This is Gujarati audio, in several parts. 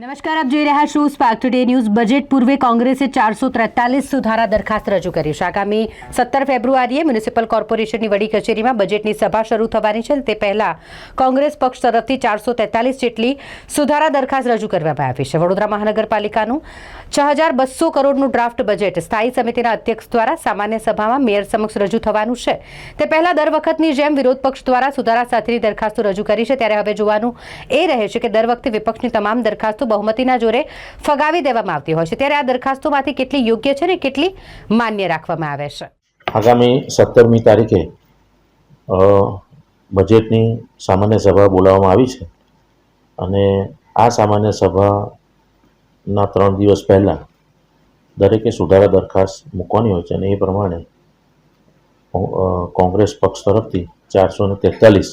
નમસ્કાર, આપ જોઈ રહ્યા છો સ્પાર્ક ટુડે ન્યૂઝ. બજેટ પૂર્વે કોંગ્રેસે ચારસો ત્રેતાલીસ સુધારા દરખાસ્ત રજૂ કરી છે. આગામી સત્તર ફેબ્રુઆરીએ મ્યુનિસિપલ કોર્પોરેશનની વડી કચેરીમાં બજેટની સભા શરૂ થવાની છે તે પહેલાં કોંગ્રેસ પક્ષ તરફથી ચારસો તેતાલીસ જેટલી સુધારા દરખાસ્ત રજૂ કરવામાં આવી છે. વડોદરા મહાનગરપાલિકાનું છ હજાર બસો કરોડનું ડ્રાફ્ટ બજેટ સ્થાયી સમિતિના અધ્યક્ષ દ્વારા સામાન્ય સભામાં મેયર સમક્ષ રજૂ થવાનું છે. તે પહેલાં દર વખતની જેમ વિરોધ પક્ષ દ્વારા સુધારા સાથેની દરખાસ્તો રજૂ કરી છે. ત્યારે હવે જોવાનું એ રહે છે કે દર વખતે વિપક્ષની તમામ દરખાસ્તો બહુમતીના જોરે ફગાવી દેવામાં આવતી હોય છે. ત્યારે આ દરખાસ્તોમાંથી કેટલી યોગ્ય છે ને કેટલી માન્ય રાખવામાં આવે છે? આગામી સત્તરમી તારીખે બજેટની સામાન્ય સભા બોલાવવામાં આવી છે. અને આ સામાન્ય સભાના ત્રણ દિવસ પહેલાં દરેકે સુધારા દરખાસ્ત મૂકવાની હોય છે અને એ પ્રમાણે કોંગ્રેસ પક્ષ તરફથી ચારસો ને તેતાલીસ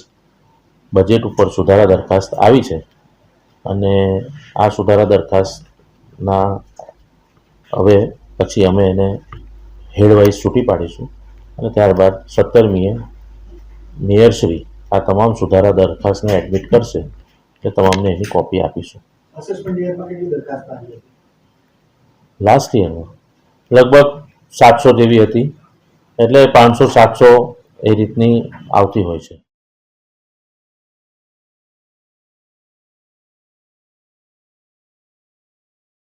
બજેટ ઉપર સુધારા દરખાસ્ત આવી છે. અને આ સુધારા દરખાસ્તના હવે પછી અમે એને હેડવાઇઝ છૂટી પાડીશું. અને ત્યારબાદ સત્તરમીએ મેયરશ્રી આ તમામ સુધારા દરખાસ્તને એડમિટ કરશે એટલે તમામને એની કોપી આપીશું. લાસ્ટ યરમાં લગભગ સાતસો જેવી હતી. એટલે પાંચસો સાતસો એ રીતની આવતી હોય છે.